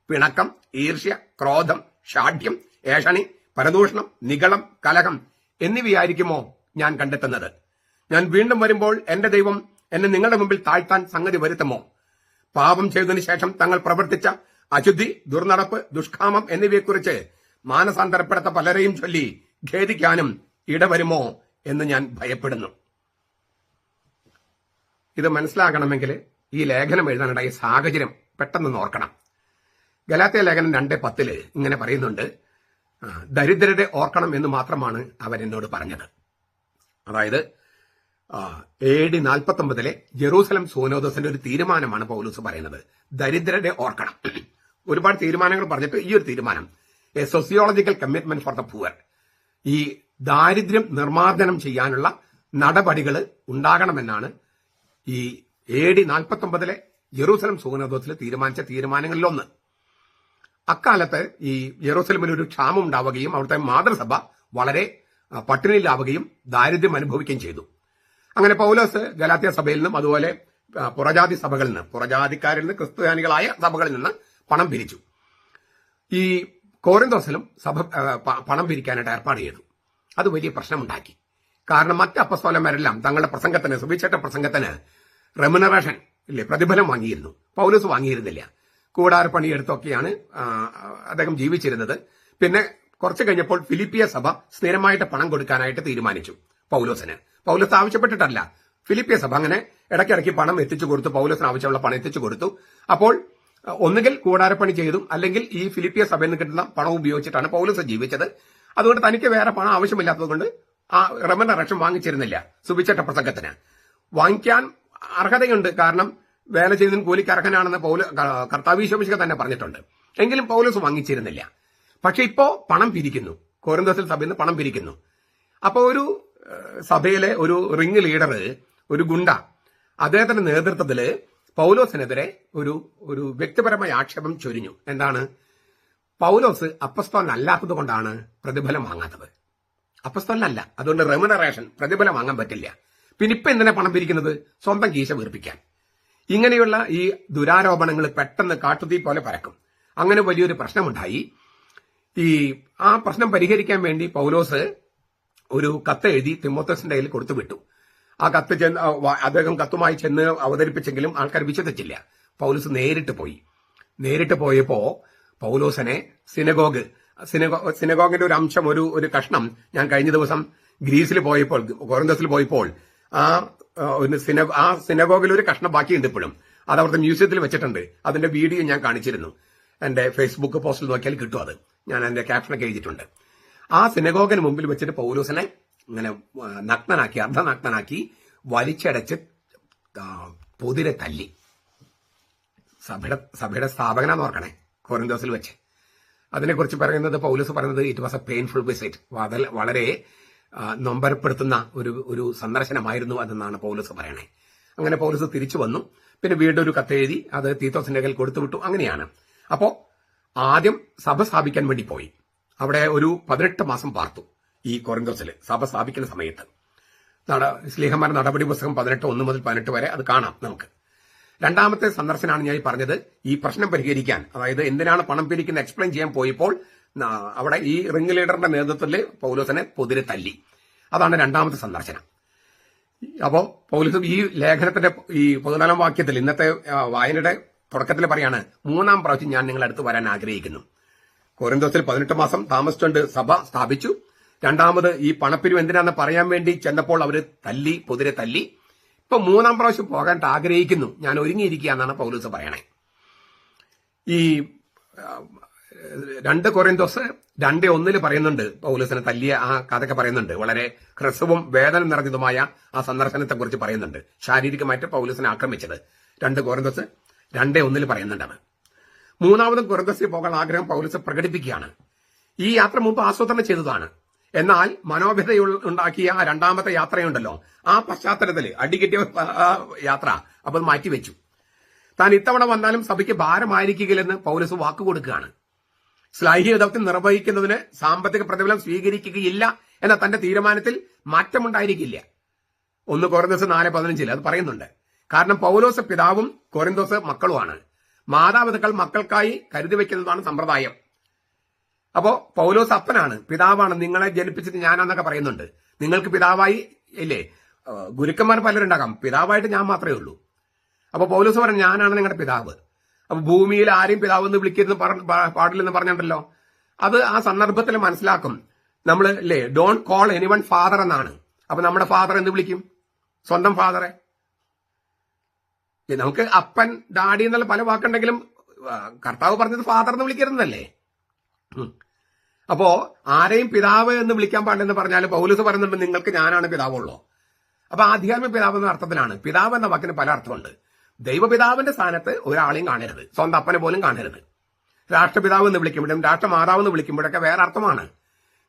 പിണക്കം ഈർഷ്യ ക്രോധം ഷാഠ്യം ഏഷണി പരദൂഷണം നികളം കലഹം എന്നിവയായിരിക്കുമോ ഞാൻ കണ്ടെത്തുന്നത്? ഞാൻ വീണ്ടും വരുമ്പോൾ എന്റെ ദൈവം എന്നെ നിങ്ങളുടെ മുമ്പിൽ താഴ്ത്താൻ സംഗതി വരുത്തുമോ? പാപം ചെയ്തതിനു ശേഷം തങ്ങൾ പ്രവർത്തിച്ച അശുദ്ധി ദുർനടപ്പ് ദുഷ്കാമം എന്നിവയെക്കുറിച്ച് മാനസാന്തരപ്പെടുത്ത പലരെയും ചൊല്ലി ഖേദിക്കാനും ഇടവരുമോ എന്ന് ഞാൻ ഭയപ്പെടുന്നു. ഇത് മനസ്സിലാകണമെങ്കിൽ ഈ ലേഖനം എഴുതാനുണ്ടായ സാഹചര്യം പെട്ടെന്ന് ഓർക്കണം. ഗലാത്തിയ ലേഖനം രണ്ട് പത്തിൽ ഇങ്ങനെ പറയുന്നുണ്ട് ദരിദ്രരെ ഓർക്കണം എന്ന് മാത്രമാണ് അവർ എന്നോട് പറഞ്ഞത്. അതായത് എ ഡി നാൽപ്പത്തി ഒമ്പതിലെ ജെറൂസലം സോനോദസിന്റെ ഒരു തീരുമാനമാണ് പൗലൂസ് പറയുന്നത്. ദരിദ്രരെ ഓർക്കണം. ഒരുപാട് തീരുമാനങ്ങൾ പറഞ്ഞിട്ട് ഈ ഒരു തീരുമാനം. A sociological commitment for the poor ഈ ദാരിദ്ര്യം നിർമ്മാർജനം ചെയ്യാനുള്ള നടപടികൾ ഉണ്ടാകണമെന്നാണ് ഈ എ ഡി നാൽപ്പത്തി ഒമ്പതിലെ ജെറൂസലം സോനോദസിൽ തീരുമാനിച്ച തീരുമാനങ്ങളിലൊന്ന്. അക്കാലത്ത് ഈ ജെറൂസലമിൽ ഒരു ക്ഷാമം ഉണ്ടാവുകയും അവിടുത്തെ മാതൃസഭ വളരെ പട്ടിണിയിലാവുകയും ദാരിദ്ര്യം അനുഭവിക്കുകയും ചെയ്തു. അങ്ങനെ പൗലോസ് ഗലാത്യ സഭയിൽ നിന്നും അതുപോലെ പുറജാതി സഭകളിൽ നിന്ന് പുറജാതിക്കാരിൽ നിന്ന് ക്രിസ്ത്യാനികളായ സഭകളിൽ നിന്ന് പണം പിരിച്ചു. ഈ കോരന്തോസിലും സഭ പണം പിരിക്കാനായിട്ട് ഏർപ്പാട് ചെയ്തു. അത് വലിയ പ്രശ്നമുണ്ടാക്കി. കാരണം മറ്റ് അപ്പസ്തോലന്മാരെല്ലാം തങ്ങളുടെ പ്രസംഗത്തിന് സുവിശേഷ പ്രസംഗത്തിന് റെമുനറേഷൻ ഇല്ലേ പ്രതിഫലം വാങ്ങിയിരുന്നു. പൗലൂസ് വാങ്ങിയിരുന്നില്ല. കൂടാർ പണിയെടുത്തൊക്കെയാണ് അദ്ദേഹം ജീവിച്ചിരുന്നത്. പിന്നെ കുറച്ച് കഴിഞ്ഞപ്പോൾ ഫിലിപ്പിയ സഭ സ്ഥിരമായിട്ട് പണം കൊടുക്കാനായിട്ട് തീരുമാനിച്ചു പൗലോസിന്. പൗലോസ് ആവശ്യപ്പെട്ടിട്ടല്ല. ഫിലിപ്പിയ സഭ അങ്ങനെ ഇടയ്ക്കിടയ്ക്ക് പണം എത്തിച്ചു കൊടുത്തു പൗലോസിന് ആവശ്യമുള്ള പണം എത്തിച്ചു കൊടുത്തു. അപ്പോൾ ഒന്നുകിൽ കൂടാരപ്പണി ചെയ്തു അല്ലെങ്കിൽ ഈ ഫിലിപ്പിയ സഭയിൽ നിന്ന് കിട്ടുന്ന പണം ഉപയോഗിച്ചിട്ടാണ് പൗലോസ് ജീവിച്ചത്. അതുകൊണ്ട് തനിക്ക് വേറെ പണം ആവശ്യമില്ലാത്തതുകൊണ്ട് ആ റെമനറേഷൻ വാങ്ങിച്ചിരുന്നില്ല സുബിച്ചട്ട പ്രസംഗത്തിന്. വാങ്ങിക്കാൻ അർഹതയുണ്ട് കാരണം വേല ചെയ്തതിന് കൂലിക്ക് അർഹനാണെന്ന് പൗല കർത്താവീശോമിശിക തന്നെ പറഞ്ഞിട്ടുണ്ട്. എങ്കിലും പൗലോസ് വാങ്ങിച്ചിരുന്നില്ല. പക്ഷെ ഇപ്പോ പണം പിരിക്കുന്നു. കോരന്തസിൽ സഭയിൽ നിന്ന് പണം പിരിക്കുന്നു. അപ്പോൾ ഒരു സഭയിലെ ഒരു റിംഗ് ലീഡർ ഒരു ഗുണ്ട അദ്ദേഹത്തിന്റെ നേതൃത്വത്തിൽ പൗലോസിനെതിരെ ഒരു ഒരു വ്യക്തിപരമായ ആക്ഷേപം ചൊരിഞ്ഞു. എന്താണ്? പൗലോസ് അപ്പസ്തോലനല്ലാത്തത് കൊണ്ടാണ് പ്രതിഫലം വാങ്ങാത്തത്. അപ്പസ്തോലനല്ല. അതുകൊണ്ട് റെമുനറേഷൻ പ്രതിഫലം വാങ്ങാൻ പറ്റില്ല. പിന്നെ ഇപ്പൊ എന്തിനാ പണം പിരിക്കുന്നത്? സ്വന്തം കീശ വീർപ്പിക്കാൻ. ഇങ്ങനെയുള്ള ഈ ദുരാരോപണങ്ങൾ പെട്ടെന്ന് കാട്ടുതീ പോലെ പരക്കും. അങ്ങനെ വലിയൊരു പ്രശ്നമുണ്ടായി. ഈ ആ പ്രശ്നം പരിഹരിക്കാൻ വേണ്ടി പൗലോസ് ഒരു കത്ത് എഴുതി തിമോത്തസിന്റെ കയ്യിൽ കൊടുത്തു വിട്ടു. ആ കത്ത് ചെന്ന് അദ്ദേഹം കത്തുമായി ചെന്ന് അവതരിപ്പിച്ചെങ്കിലും ആൾക്കാർ വിശ്വസിച്ചില്ല. പൗലോസ് നേരിട്ട് പോയി. നേരിട്ട് പോയപ്പോ പൗലോസനെ സിനഗോഗ് സിനഗോ സിനഗോഗിന്റെ ഒരു അംശം ഒരു ഒരു കഷ്ണം ഞാൻ കഴിഞ്ഞ ദിവസം ഗ്രീസിൽ പോയപ്പോൾ കൊറന്തസിൽ പോയപ്പോൾ ആ ഒരു സിന ആ സിനഗോഗിൽ ഒരു കഷ്ണം ബാക്കിയുണ്ട് ഇപ്പോഴും. അത് അവിടുത്തെ മ്യൂസിയത്തിൽ വെച്ചിട്ടുണ്ട്. അതിന്റെ വീഡിയോ ഞാൻ കാണിച്ചിരുന്നു. എന്റെ ഫേസ്ബുക്ക് പോസ്റ്റിൽ നോക്കിയാൽ കിട്ടും അത്. ഞാൻ എന്റെ ക്യാപ്ഷനൊക്കെ എഴുതിയിട്ടുണ്ട്. ആ സിനഗോഗിന് മുമ്പിൽ വെച്ചിട്ട് പൗലൂസിനെ ഇങ്ങനെ നഗ്നനാക്കി അർദ്ധനഗ്നനാക്കി വലിച്ചടച്ച് പൊതിരെ തല്ലി. സഭയുടെ സഭയുടെ സ്ഥാപകനാന്ന് ഓർക്കണേ കോറിന്തോസിൽ വെച്ച്. അതിനെക്കുറിച്ച് പറയുന്നത് പൗലൂസ് പറയുന്നത് it was a painful visit വളരെ നൊമ്പരപ്പെടുത്തുന്ന ഒരു ഒരു സന്ദർശനമായിരുന്നു അതെന്നാണ് പൗലൂസ് പറയണേ. അങ്ങനെ പൗലൂസ് തിരിച്ചു വന്നു. പിന്നെ വീണ്ടും ഒരു കത്തെഴുതി അത് തീത്തോസിന്റെ കയ്യിൽ കൊടുത്തുവിട്ടു. അങ്ങനെയാണ്. അപ്പോ ആദ്യം സഭ സ്ഥാപിക്കാൻ വേണ്ടി പോയി. അവിടെ ഒരു പതിനെട്ട് മാസം പാർത്തു ഈ കൊറിന്തോസിൽ സഭ സ്ഥാപിക്കുന്ന സമയത്ത്. സ്ലീഹന്മാരുടെ നടപടി പുസ്തകം പതിനെട്ട് ഒന്ന് മുതൽ പതിനെട്ട് വരെ അത് കാണാം നമുക്ക്. രണ്ടാമത്തെ സന്ദർശനമാണ് ഞാൻ പറഞ്ഞത്. ഈ പ്രശ്നം പരിഹരിക്കാൻ. അതായത് എന്തിനാണ് പണം പിരിക്കുന്ന എക്സ്പ്ലെയിൻ ചെയ്യാൻ പോയപ്പോൾ അവിടെ ഈ റിംഗ് ലീഡറിന്റെ നേതൃത്വത്തിൽ പൗലോസിനെ പൊതിരെ തല്ലി. അതാണ് രണ്ടാമത്തെ സന്ദർശനം. അപ്പോ പൗലോസ് ഈ ലേഖനത്തിന്റെ ഈ പതിനാലാം വാക്യത്തിൽ ഇന്നത്തെ വായനയുടെ തുടക്കത്തിൽ പറയാണ് മൂന്നാം പ്രാവശ്യം ഞാൻ നിങ്ങളുടെ അടുത്ത് വരാൻ ആഗ്രഹിക്കുന്നു. കോരന്തോസിൽ പതിനെട്ട് മാസം താമസിച്ചുകൊണ്ട് സഭ സ്ഥാപിച്ചു. രണ്ടാമത് ഈ പണപ്പിരിവ് എന്തിനാണെന്ന് പറയാൻ വേണ്ടി ചെന്നപ്പോൾ അവർ തല്ലി പൊതിരെ തല്ലി. ഇപ്പൊ മൂന്നാം പ്രാവശ്യം പോകാൻ ആഗ്രഹിക്കുന്നു. ഞാൻ ഒരുങ്ങിയിരിക്കുക എന്നാണ് പൗലൂസ് പറയണേ. ഈ രണ്ട് കൊറിന്തോസ് രണ്ട് ഒന്നിൽ പറയുന്നുണ്ട്. പൗലൂസിനെ തല്ലിയ ആ കഥയൊക്കെ പറയുന്നുണ്ട്. വളരെ ഹ്രസ്വവും വേദന നിറഞ്ഞതുമായ ആ സന്ദർശനത്തെ കുറിച്ച് പറയുന്നുണ്ട് ശാരീരികമായിട്ട് പൗലൂസിനെ ആക്രമിച്ചത്. രണ്ട് കൊറിന്തോസ് രണ്ട് ഒന്നിൽ പറയുന്നുണ്ടാണ്. മൂന്നാമതും കൊറിന്തോസിൽ പോകാൻ ആഗ്രഹം പൗലൂസ് പ്രകടിപ്പിക്കുകയാണ്. ഈ യാത്ര മുമ്പ് ആസൂത്രണം ചെയ്തതാണ്. എന്നാൽ മനോഭ്യത ഉണ്ടാക്കിയ രണ്ടാമത്തെ യാത്രയുണ്ടല്ലോ. ആ പശ്ചാത്തലത്തിൽ അടികിട്ടിയ യാത്ര അപ്പൊ അത് മാറ്റിവെച്ചു താൻ ഇത്തവണ വന്നാലും സഭയ്ക്ക് ഭാരമായിരിക്കില്ലെന്ന് പൗലസ് വാക്ക് കൊടുക്കുകയാണ്. ശ്ലൈഹിക ദൗത്യം നിർവഹിക്കുന്നതിന് സാമ്പത്തിക പ്രതിഫലം സ്വീകരിക്കുകയില്ല എന്ന തന്റെ തീരുമാനത്തിൽ മാറ്റമുണ്ടായിരിക്കില്ല. ഒന്ന് കൊറിന്തോസ് നാല് പതിനഞ്ചിൽ അത് പറയുന്നുണ്ട്. കാരണം പൗലോസ് പിതാവും കൊറിന്തോസ് മക്കളുമാണ്. മാതാപിതാക്കൾ മക്കൾക്കായി കരുതി വെക്കുന്നതാണ് സമ്പ്രദായം. അപ്പോ പൗലോസ് അപ്പനാണ്. പിതാവാണ്. നിങ്ങളെ ജനിപ്പിച്ചത് ഞാനാന്നൊക്കെ പറയുന്നുണ്ട്. നിങ്ങൾക്ക് പിതാവായി ഇല്ലേ? ആ, ഗുരുക്കന്മാർ പലരുണ്ടാകാം. പിതാവായിട്ട് ഞാൻ മാത്രമേ ഉള്ളൂ. അപ്പൊ പൗലോസ് പറഞ്ഞു ഞാനാണ് നിങ്ങളുടെ പിതാവ്. അപ്പൊ ഭൂമിയിൽ ആരെയും പിതാവ് എന്ന് വിളിക്കരുത് പാടില്ലെന്ന് പറഞ്ഞിട്ടുണ്ടല്ലോ അത് ആ സന്ദർഭത്തിൽ മനസ്സിലാക്കും. നമ്മൾ അല്ലേ ഡോൺ കോൾ എനിവൺ ഫാദർ എന്നാണ്. അപ്പൊ നമ്മുടെ ഫാദർ എന്ത് വിളിക്കും? സ്വന്തം ഫാദറെ നമുക്ക് അപ്പൻ ഡാഡി എന്നുള്ള പല വാക്കുണ്ടെങ്കിലും കർത്താവ് പറഞ്ഞത് ഫാദർ എന്ന് വിളിക്കരുതല്ലേ. അപ്പോ ആരെയും പിതാവ് എന്ന് വിളിക്കാൻ പാടില്ലെന്ന് പറഞ്ഞാൽ പൗലൂസ് പറയുന്നുണ്ട് നിങ്ങൾക്ക് ഞാനാണ് പിതാവുള്ളൂ. അപ്പൊ ആധ്യാത്മിക പിതാവ് എന്ന അർത്ഥത്തിലാണ്. പിതാവ് എന്ന വാക്കിന് പല അർത്ഥമുണ്ട്. ദൈവപിതാവിന്റെ സ്ഥാനത്ത് ഒരാളെയും കാണരുത്. സ്വന്തം അപ്പനെ പോലും കാണരുത്. രാഷ്ട്രപിതാവ് എന്ന് വിളിക്കുമ്പോഴും രാഷ്ട്രമാതാവ് എന്ന് വിളിക്കുമ്പോഴൊക്കെ വേറെ അർത്ഥമാണ്.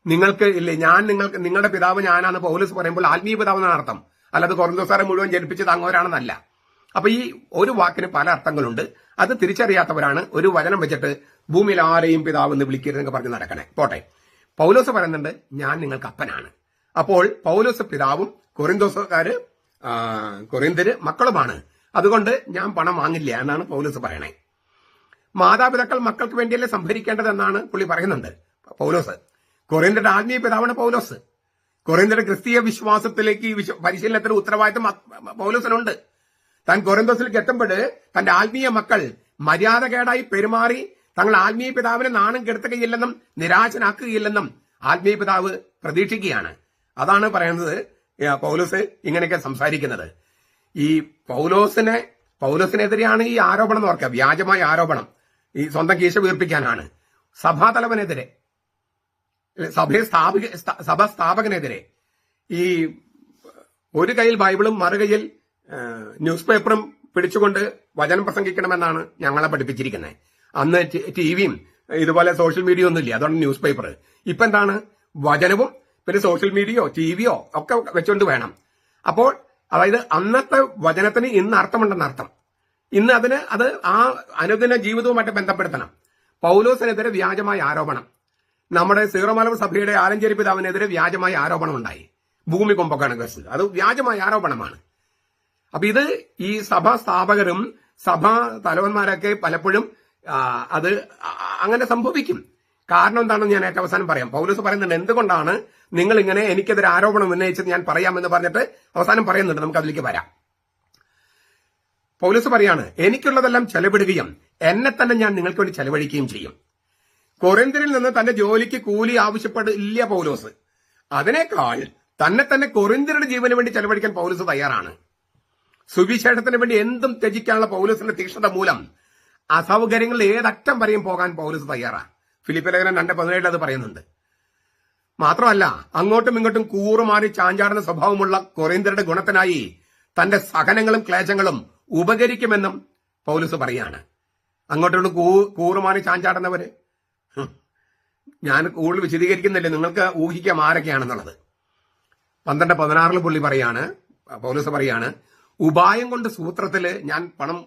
നിങ്ങൾക്ക് ഇല്ലേ ഞാൻ നിങ്ങൾക്ക് നിങ്ങളുടെ പിതാവ് ഞാനാണ് പൗലൂസ് പറയുമ്പോൾ ആത്മീയ പിതാവ് എന്നാണ് അർത്ഥം. അല്ലാതെ കൊറന്തോസാറെ മുഴുവൻ ജനിപ്പിച്ചത് അങ്ങോരാണെന്നല്ല അപ്പൊ ഈ ഒരു വാക്കിന് പല അർത്ഥങ്ങളുണ്ട്. അത് തിരിച്ചറിയാത്തവരാണ് ഒരു വചനം വെച്ചിട്ട് ഭൂമിയിൽ ആരെയും പിതാവ് എന്ന് വിളിക്കരുതെന്ന് പറഞ്ഞ് നടക്കണേ. പോട്ടെ. പൗലോസ് പറയുന്നുണ്ട് ഞാൻ നിങ്ങൾക്ക് അപ്പനാണ്. അപ്പോൾ പൗലോസ് പിതാവും കൊറിന്തോസുകാര് കൊറിന്തര് മക്കളുമാണ്. അതുകൊണ്ട് ഞാൻ പണം വാങ്ങില്ല എന്നാണ് പൗലോസ് പറയണേ. മാതാപിതാക്കൾ മക്കൾക്ക് വേണ്ടിയല്ലേ സംഭരിക്കേണ്ടത് എന്നാണ് പുള്ളി പറയുന്നുണ്ട് പൗലോസ്. കൊറിന്തരുടെ ആത്മീയ പിതാവാണ് പൗലോസ്. കൊറിന്തരുടെ ക്രിസ്തീയ വിശ്വാസത്തിലേക്ക് പരിശീലനത്തിന് ഉത്തരവാദിത്തം പൗലോസിനുണ്ട്. താൻ കൊറിന്തോസിലേക്ക് എത്തുമ്പോൾ തന്റെ ആത്മീയ മക്കൾ മര്യാദകേടായി പെരുമാറി തങ്ങൾ ആത്മീയ പിതാവിനെ നാണം കെടുത്തുകയില്ലെന്നും നിരാശനാക്കുകയില്ലെന്നും ആത്മീയ പിതാവ് പ്രതീക്ഷിക്കുകയാണ്. അതാണ് പറയുന്നത് പൗലോസ് ഇങ്ങനെയൊക്കെ സംസാരിക്കുന്നത്. ഈ പൗലോസിനെ പൗലോസിനെതിരെയാണ് ഈ ആരോപണം ഓർക്കുക. വ്യാജമായ ആരോപണം. ഈ സ്വന്തം കീശ വീർപ്പിക്കാനാണ്. സഭാതലവനെതിരെ സഭയെ സ്ഥാപിക സഭാ സ്ഥാപകനെതിരെ ഈ ഒരു കയ്യിൽ ബൈബിളും മറുകൈയിൽ ന്യൂസ് പേപ്പറും പിടിച്ചുകൊണ്ട് വചനം പ്രസംഗിക്കണമെന്നാണ് ഞങ്ങളെ പഠിപ്പിച്ചിരിക്കുന്നത് അന്ന് ടി വിയും ഇതുപോലെ സോഷ്യൽ മീഡിയ ഒന്നുമില്ല? അതുകൊണ്ട് ന്യൂസ് പേപ്പർ ഇപ്പൊ എന്താണ്? വചനവും പിന്നെ സോഷ്യൽ മീഡിയയോ ടി വിയോ ഒക്കെ വെച്ചുകൊണ്ട് വേണം. അപ്പോൾ അതായത് അന്നത്തെ വചനത്തിന് ഇന്ന് അർത്ഥമുണ്ടെന്ന് അർത്ഥം. ഇന്ന് അതിന് അത് ആ അനുദിന ജീവിതവുമായിട്ട് ബന്ധപ്പെടുത്തണം. പൗലോസിനെതിരെ വ്യാജമായ ആരോപണം. നമ്മുടെ സീറോ സഭയുടെ ആലഞ്ചേരി പിതാവിനെതിരെ വ്യാജമായ ആരോപണം ഉണ്ടായി ഭൂമി കൊമ്പൊക്കെയാണ് കേസ് അത് വ്യാജമായ ആരോപണമാണ്. അപ്പൊ ഇത് ഈ സഭാ സ്ഥാപകരും സഭാ തലവന്മാരൊക്കെ പലപ്പോഴും അത് അങ്ങനെ സംഭവിക്കും. കാരണം എന്താണെന്ന് ഞാൻ ഏറ്റവും അവസാനം പറയാം. പൗലോസ് പറയുന്നുണ്ട് എന്തുകൊണ്ടാണ് നിങ്ങൾ ഇങ്ങനെ എനിക്കെതിരെ ആരോപണം ഉന്നയിച്ചത് ഞാൻ പറയാമെന്ന് പറഞ്ഞിട്ട് അവസാനം പറയുന്നുണ്ട്. നമുക്ക് അതിലേക്ക് വരാം. പൗലോസ് പറയാണ് എനിക്കുള്ളതെല്ലാം ചെലവിടുകയും എന്നെ തന്നെ ഞാൻ നിങ്ങൾക്ക് വേണ്ടി ചെലവഴിക്കുകയും ചെയ്യും. കൊറിന്തിരിൽ നിന്ന് തന്റെ ജോലിക്ക് കൂലി ആവശ്യപ്പെടില്ല പൗലോസ്. അതിനേക്കാൾ തന്നെ തന്നെ കൊറിന്തിരുടെ ജീവന് വേണ്ടി ചെലവഴിക്കാൻ പൗലോസ് തയ്യാറാണ്. സുവിശേഷത്തിന് വേണ്ടി എന്തും ത്യജിക്കാനുള്ള പൗലോസിന്റെ തീക്ഷണത മൂലം അസൗകര്യങ്ങളിൽ ഏതറ്റം വരെയും പോകാൻ പൗലോസ് തയ്യാറാ. ഫിലിപ്പ് ലേഖനം രണ്ട് പതിനേഴിൽ അത് പറയുന്നുണ്ട്. മാത്രമല്ല അങ്ങോട്ടും ഇങ്ങോട്ടും കൂറുമാറി ചാഞ്ചാടുന്ന സ്വഭാവമുള്ള കൊറിന്തിരുടെ ഗുണത്തിനായി തന്റെ സഹനങ്ങളും ക്ലേശങ്ങളും ഉപകരിക്കുമെന്നും പൗലൂസ് പറയാണ്. അങ്ങോട്ടും കൂ കൂറുമാറി ചാഞ്ചാടുന്നവര് ഞാൻ കൂടുതൽ വിശദീകരിക്കുന്നില്ല. നിങ്ങൾക്ക് ഊഹിക്കാം ആരൊക്കെയാണെന്നുള്ളത്. പന്ത്രണ്ട് പതിനാറിൽ പുള്ളി പറയാണ് പൗലൂസ് പറയാണ് ഉപായം കൊണ്ട് സൂത്രത്തിൽ ഞാൻ പണം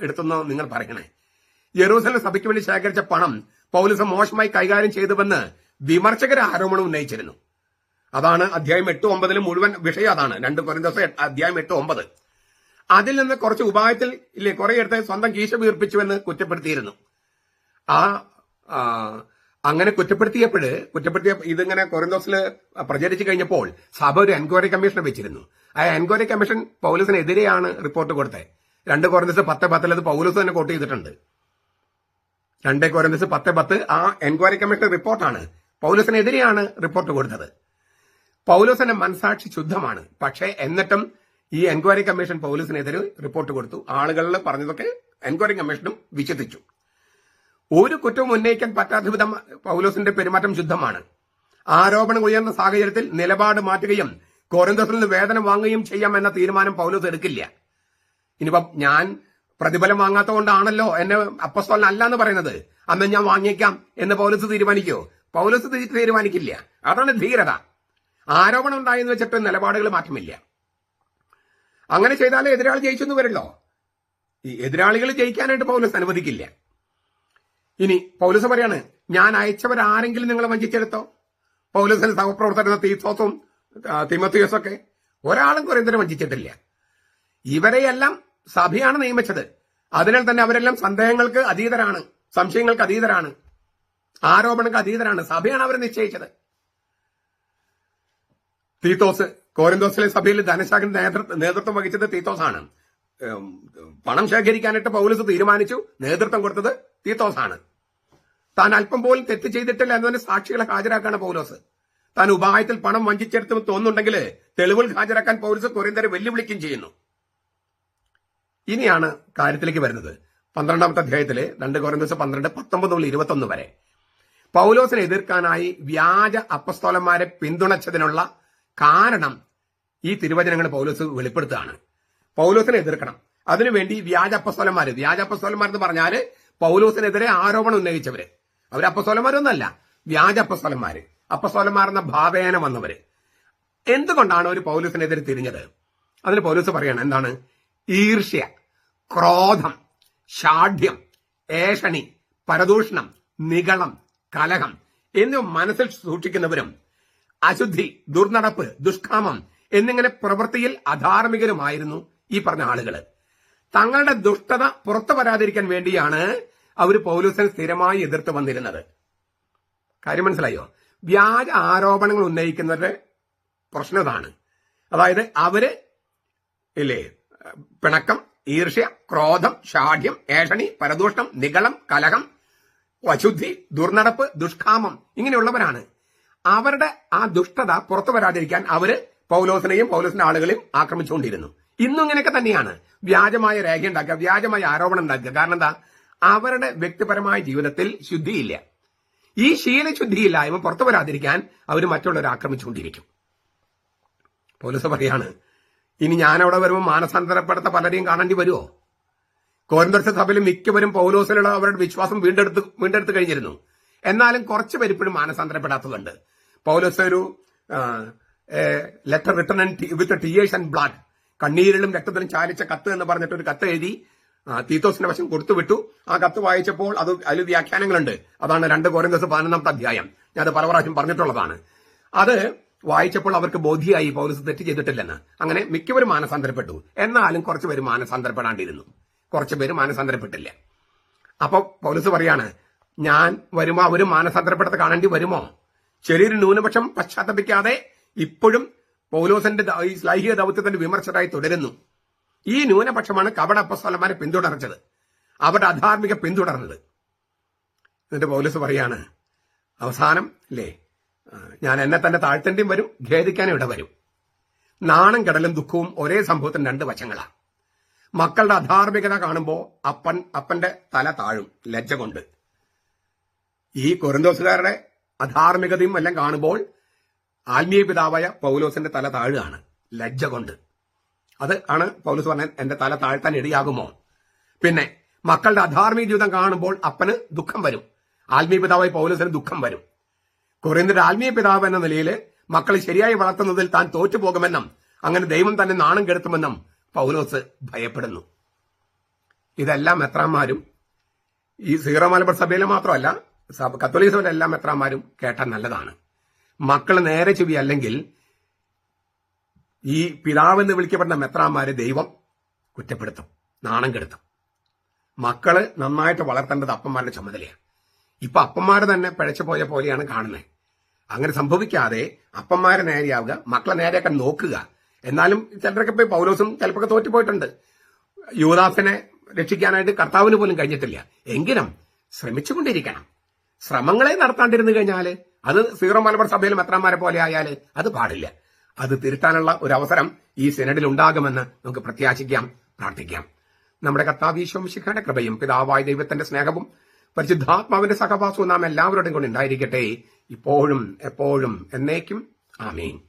എടുത്തെന്ന് നിങ്ങൾ പറയണേ. യെറൂസലം സഭയ്ക്ക് വേണ്ടി ശേഖരിച്ച പണം പൗലിസം മോശമായി കൈകാര്യം ചെയ്തുവെന്ന് വിമർശകർ ആരോപണം ഉന്നയിച്ചിരുന്നു. അതാണ് അധ്യായം എട്ട് ഒമ്പതിൽ മുഴുവൻ വിഷയം അതാണ്. രണ്ട് കൊരിന്തോസ് അധ്യായം എട്ട് ഒമ്പത്. അതിൽ നിന്ന് കുറച്ച് ഉപായത്തിൽ ഇല്ലേ കുറെ എടുത്ത് സ്വന്തം കീശ വീർപ്പിച്ചുവെന്ന് കുറ്റപ്പെടുത്തിയിരുന്നു. ആ ആ, അങ്ങനെ കുറ്റപ്പെടുത്തിയപ്പോൾ കുറ്റപ്പെടുത്തിയ ഇതിങ്ങനെ കൊറിന്തോസിൽ പ്രചരിച്ചു കഴിഞ്ഞപ്പോൾ സഭ ഒരു എൻക്വയറി കമ്മീഷനെ വെച്ചിരുന്നു. ആ എൻക്വയറി കമ്മീഷൻ പൗലസിനെതിരെയാണ് റിപ്പോർട്ട് കൊടുത്തത്. രണ്ട് കോറന്തസ് പത്ത് പത്തിൽ അത് പൗലസ് തന്നെ കോട്ട് ചെയ്തിട്ടുണ്ട്. രണ്ട് കൊറിന്തോസ് പത്ത് പത്ത് ആ എൻക്വയറി കമ്മീഷൻ റിപ്പോർട്ടാണ്. പൗലസിനെതിരെയാണ് റിപ്പോർട്ട് കൊടുത്തത്. പൗലസിന്റെ മനസാക്ഷി ശുദ്ധമാണ്. പക്ഷേ എന്നിട്ടും ഈ എൻക്വയറി കമ്മീഷൻ പൗലസിനെതിരെ റിപ്പോർട്ട് കൊടുത്തു. ആളുകളിൽ പറഞ്ഞതൊക്കെ എൻക്വയറി കമ്മീഷനും വിശദിച്ചു ഒരു കുറ്റവും ഉന്നയിക്കാൻ പറ്റാത്ത വിധം പൗലോസിന്റെ പെരുമാറ്റം ശുദ്ധമാണ്. ആരോപണം ഉയർന്ന സാഹചര്യത്തിൽ നിലപാട് മാറ്റുകയും കോറിന്തോസിൽ നിന്ന് വേതനം വാങ്ങുകയും ചെയ്യാം എന്ന തീരുമാനം പൗലോസ് എടുക്കില്ല. ഇനിയിപ്പം ഞാൻ പ്രതിഫലം വാങ്ങാത്തതുകൊണ്ടാണല്ലോ എന്നെ അപ്പസ്തോലൻ അല്ല എന്ന് പറയുന്നത്. അന്ന് ഞാൻ വാങ്ങിക്കാം എന്ന് പൗലസ് തീരുമാനിക്കോ പൗലസ് തീരുമാനിക്കില്ല. അതാണ് ധീരത. ആരോപണം ഉണ്ടായെന്ന് വെച്ചിട്ട് നിലപാടുകൾ മാറ്റമില്ല. അങ്ങനെ ചെയ്താലേ എതിരാളി ജയിച്ചെന്ന് വരല്ലോ ഈ എതിരാളികൾ ജയിക്കാനായിട്ട് പൗലസ് അനുവദിക്കില്ല. ഇനി പൗലസ് പറയാണ് ഞാൻ അയച്ചവരാരെങ്കിലും നിങ്ങളെ വഞ്ചിച്ചെടുത്തോ? പൗലസിന്റെ സഹപ്രവർത്തകരുടെ തീത്തോസും തിമത്തിയോസും ഒക്കെ ഒരാളും കുരന്തരം വഞ്ചിച്ചിട്ടില്ല. ഇവരെയെല്ലാം സഭയാണ് നിയമിച്ചത്. അതിനാൽ തന്നെ അവരെല്ലാം സന്ദേഹങ്ങൾക്ക് അതീതരാണ് സംശയങ്ങൾക്ക് അതീതരാണ് ആരോപണങ്ങൾക്ക് അതീതരാണ്. സഭയാണ് അവരെ നിശ്ചയിച്ചത്. തീത്തോസ് കോരന്തോസിലെ സഭയിൽ ധനശാഖ നേതൃത്വം വഹിച്ചത് തീത്തോസ് ആണ് പണം ശേഖരിക്കാനായിട്ട് പൗലസ് തീരുമാനിച്ചു നേതൃത്വം കൊടുത്തത് തീത്തോസ് ആണ് താൻ അല്പം പോലും തെറ്റ് ചെയ്തിട്ടില്ല എന്നതിന് സാക്ഷികളെ ഹാജരാക്കാണ് പൗലോസ്. താൻ ഉപായത്തിൽ പണം വഞ്ചിച്ചെടുത്ത് തോന്നുന്നുണ്ടെങ്കിൽ തെളിവുകൾ ഹാജരാക്കാൻ പൗരസ് കൊറിയന്തരെ വെല്ലുവിളിക്കുകയും ചെയ്യുന്നു. ഇനിയാണ് കാര്യത്തിലേക്ക് വരുന്നത്. പന്ത്രണ്ടാമത്തെ അധ്യായത്തിലെ രണ്ട് കോരന്തോസ് പന്ത്രണ്ട് പത്തൊമ്പത് മുതൽ ഇരുപത്തൊന്ന് വരെ. പൗലോസിനെ എതിർക്കാനായി വ്യാജ അപ്പസ്തോലന്മാരെ പിന്തുണച്ചതിനുള്ള കാരണം ഈ തിരുവചനങ്ങൾ പൗലോസ് വെളിപ്പെടുത്തുകയാണ്. പൗലോസിനെ എതിർക്കണം. അതിനുവേണ്ടി വ്യാജ അപ്പസ്തോലന്മാർ വ്യാജ അപ്പസ്തോലന്മാർ എന്ന് പറഞ്ഞാൽ പൗലോസിനെതിരെ ആരോപണം ഉന്നയിച്ചവര്. അവർ അപ്പസ്തോലന്മാരൊന്നല്ല വ്യാജ അപ്പസ്തോലന്മാര്. അപ്പസ്തോലന്മാർ എന്ന ഭാവേന വന്നവര്. എന്തുകൊണ്ടാണ് ഒരു പൗലൂസിനെതിരെ തിരിഞ്ഞത്? അതിന് പൗലൂസ് പറയണം എന്താണ്? ഈർഷ്യ ക്രോധം ഷാഠ്യം ഏഷണി പരദൂഷണം നികളം കലഹം എന്നിവ മനസ്സിൽ സൂക്ഷിക്കുന്നവരും അശുദ്ധി ദുർനടപ്പ് ദുഷ്കാമം എന്നിങ്ങനെ പ്രവൃത്തിയിൽ അധാർമികരുമായിരുന്നു ഈ പറഞ്ഞ ആളുകൾ തങ്ങളുടെ ദുഷ്ടത പുറത്തു വരാതിരിക്കാൻ വേണ്ടിയാണ് അവർ പൗലൂസിനെ സ്ഥിരമായി എതിർത്ത് വന്നിരുന്നത്. കാര്യം മനസ്സിലായോ? വ്യാജ ആരോപണങ്ങൾ ഉന്നയിക്കുന്നവരുടെ പ്രശ്നം ഇതാണ് അതായത് അവർ ഇല്ലേ പിണക്കം ഈർഷ്യ ക്രോധം ഷാഠ്യം ഏഷണി പരദൂഷണം നികളം കലഹം അശുദ്ധി ദുർനടപ്പ് ദുഷ്കാമം ഇങ്ങനെയുള്ളവരാണ്. അവരുടെ ആ ദുഷ്ടത പുറത്തു വരാതിരിക്കാൻ അവർ പൗലോസിനെയും പൗലോസിന്റെ ആളുകളെയും ആക്രമിച്ചുകൊണ്ടിരുന്നു. ഇന്നും ഇങ്ങനെയൊക്കെ തന്നെയാണ്. വ്യാജമായ രേഖ ഉണ്ടാക്കുക വ്യാജമായ ആരോപണം ഉണ്ടാക്കുക. കാരണം എന്താ? അവരുടെ വ്യക്തിപരമായ ജീവിതത്തിൽ ശുദ്ധിയില്ല. ഈ ശീലശുദ്ധിയില്ലായ്മ പുറത്തു വരാതിരിക്കാൻ അവർ മറ്റുള്ളവരെ ആക്രമിച്ചുകൊണ്ടിരിക്കും. പോലീസ് പറയാണ് ഇനി ഞാനവിടെ വരുമ്പോൾ മാനസാന്തരപ്പെടുത്ത പലരെയും കാണേണ്ടി വരുമോ കോരന്തർശ സഭയിൽ മിക്കവരും പൗലോസിലുള്ള അവരുടെ വിശ്വാസം വീണ്ടെടുത്ത് വീണ്ടെടുത്ത് കഴിഞ്ഞിരുന്നു. എന്നാലും കുറച്ച് പേര് ഇപ്പോഴും മാനസാന്തരപ്പെടാത്തതുണ്ട്. പൗലോസ് ഒരു letter written with tears and blood കണ്ണീരിലും രക്തത്തിലും ചാലിച്ച കത്ത് എന്ന് പറഞ്ഞിട്ട് ഒരു കത്ത് എഴുതി തീത്തോസിന്റെ വശം കൊടുത്തുവിട്ടു. ആ കത്ത് വായിച്ചപ്പോൾ അത് അതിൽ വ്യാഖ്യാനങ്ങളുണ്ട്. അതാണ് രണ്ട് കോരന്തസ് പതിനൊന്നാമത്തെ അധ്യായം. ഞാൻ അത് പല പ്രാവശ്യം പറഞ്ഞിട്ടുള്ളതാണ്. അത് വായിച്ചപ്പോൾ അവർക്ക് ബോധിയായി പൗലസ് തെറ്റ് ചെയ്തിട്ടില്ലെന്ന്. അങ്ങനെ മിക്കവരും മാനസാന്തരപ്പെട്ടു. എന്നാലും കുറച്ച് പേര് മാനസാന്തരപ്പെടാണ്ടിരുന്നു. കുറച്ച് പേര് മാനസാന്തരപ്പെട്ടില്ല. അപ്പൊ പൗലസ് പറയാണ് ഞാൻ വരുമോ? അവരും മാനസാന്തരപ്പെടുത്ത കാണേണ്ടി വരുമോ? ചെറിയൊരു ന്യൂനപക്ഷം പശ്ചാത്തപിക്കാതെ ഇപ്പോഴും പൗലോസിന്റെ ഈ ശ്ലൈഹിക ദൗത്യത്തിന്റെ വിമർശകരായി തുടരുന്നു. ഈ ന്യൂനപക്ഷമാണ് കപട അപ്പസ്വലന്മാരെ പിന്തുടർച്ചത്. അവരുടെ അധാർമിക പിന്തുടർന്നത്. എന്നിട്ട് പൗലസ് പറയാണ് അവസാനം അല്ലേ ഞാൻ എന്നെ തന്നെ താഴ്ത്തേണ്ടിയും വരും ഖേദിക്കാനും ഇട വരും. നാണം കടലും ദുഃഖവും ഒരേ സംഭവത്തിന് രണ്ട് വശങ്ങളാണ് മക്കളുടെ അധാർമികത കാണുമ്പോൾ അപ്പൻ അപ്പന്റെ തല താഴും ലജ്ജ കൊണ്ട്. ഈ കൊരന്തോസുകാരുടെ അധാർമികതയും എല്ലാം കാണുമ്പോൾ ആത്മീയ പിതാവായ പൗലോസിന്റെ തല താഴുകയാണ് ലജ്ജ കൊണ്ട്. അത് ആണ് പൗലോസ് പറഞ്ഞ എന്റെ തല താഴ്ത്താൻ ഇടയാകുമോ? പിന്നെ മക്കളുടെ അധാർമിക ജീവിതം കാണുമ്പോൾ അപ്പന് ദുഃഖം വരും. ആത്മീയ പിതാവായി പൗലസിന് ദുഃഖം വരും. കൊറിയന്തിന്റെ ആത്മീയ പിതാവ് എന്ന നിലയിൽ മക്കളെ ശരിയായി വളർത്തുന്നതിൽ താൻ തോറ്റുപോകുമെന്നും അങ്ങനെ ദൈവം തന്നെ നാണം കെടുത്തുമെന്നും പൗലോസ് ഭയപ്പെടുന്നു. ഇതെല്ലാം മെത്രാന്മാരും ഈ സീറോ മലബാർ സഭയിലെ മാത്രമല്ല കത്തോലിക സഭയിലെ എല്ലാ കേട്ടാൽ നല്ലതാണ്. മക്കൾ നേരെ ചെവി അല്ലെങ്കിൽ ഈ പിതാവെന്ന് വിളിക്കപ്പെടുന്ന മെത്രാന്മാരെ ദൈവം കുറ്റപ്പെടുത്തും നാണം കെടുത്തും. മക്കൾ നന്നായിട്ട് വളർത്തേണ്ടത് അപ്പന്മാരുടെ ചുമതലയാണ്. ഇപ്പൊ അപ്പന്മാര് തന്നെ പിഴച്ചു പോയ പോലെയാണ് കാണുന്നത് അങ്ങനെ സംഭവിക്കാതെ അപ്പന്മാരെ നേരെയാവുക മക്കളെ നേരെയൊക്കെ നോക്കുക. എന്നാലും ചിലരൊക്കെ പോയി പൗലോസും ചിലപ്പോൾ തോറ്റുപോയിട്ടുണ്ട്. യുവദാസിനെ രക്ഷിക്കാനായിട്ട് കർത്താവിന് പോലും കഴിഞ്ഞിട്ടില്ല. എങ്കിലും ശ്രമിച്ചുകൊണ്ടിരിക്കണം. ശ്രമങ്ങളെ നടത്താണ്ടിരുന്നു കഴിഞ്ഞാൽ അത് സീറോ മലബാർ സഭയിലും എത്രാമാരെ പോലെ ആയാൽ അത് പാടില്ല. അത് തിരുത്താനുള്ള ഒരു അവസരം ഈ സെനഡിൽ ഉണ്ടാകുമെന്ന് നമുക്ക് പ്രത്യാശിക്കാം പ്രാർത്ഥിക്കാം. നമ്മുടെ കർത്താവീശ്വം ശിഖയുടെ കൃപയും പിതാവായ ദൈവത്തിന്റെ സ്നേഹവും പരിശുദ്ധാത്മാവിന്റെ സഹവാസവും നാം എല്ലാവരുടെയും കൊണ്ട് ഉണ്ടായിരിക്കട്ടെ. ഇപ്പോഴും എപ്പോഴും എന്നേക്കും. ആമീൻ.